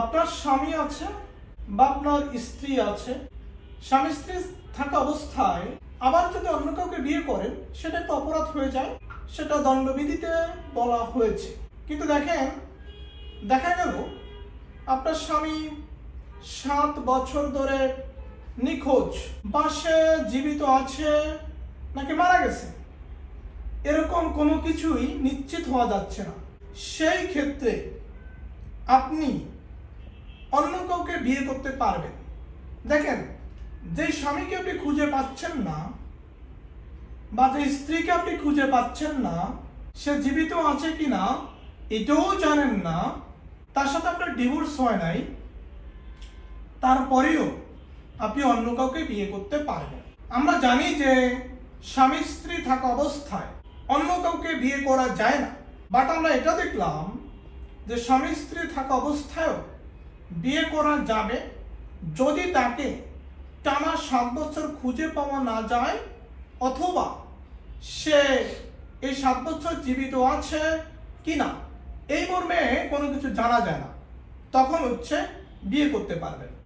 আপনার স্বামী আছে, বা আপনার স্ত্রী আছে, স্বামী স্ত্রী থাকা অবস্থায় আবার যদি অন্য কাউকে বিয়ে করেন, সেটা একটা অপরাধ হয়ে যায়, সেটা দণ্ডবিধিতে বলা হয়েছে। কিন্তু দেখেন, দেখা গেল আপনার স্বামী সাত বছর ধরে নিখোঁজ, বা সে জীবিত আছে নাকি মারা গেছে। এরকম কোনো কিছুই নিশ্চিত হওয়া যাচ্ছে না। সেই ক্ষেত্রে আপনি অন্য কাউকে বিয়ে করতে পারবেন। দেখেন যে স্বামীকে আপনি খুঁজে পাচ্ছেন না, বা যে স্ত্রীকে আপনি খুঁজে পাচ্ছেন না, সে জীবিত আছে কি না এটাও জানেন না, তার সাথে আপনার ডিভোর্স হয় নাই, তারপরেও আপনি অন্য কাউকে বিয়ে করতে পারবেন। আমরা জানি যে স্বামী স্ত্রী থাকা অবস্থায় অন্য কাউকে বিয়ে করা যায় না, বাট আমরা এটা দেখলাম যে স্বামী স্ত্রী থাকা অবস্থায়ও বিয়ে করা যাবে। যদি তাকে টানা সাত বছর খুঁজে পাওয়া না যায়, অথবা সে এই সাত বছর জীবিত আছে কি না এই মর্মে কোনো কিছু জানা যায় না। তখন হচ্ছে বিয়ে করতে পারবেন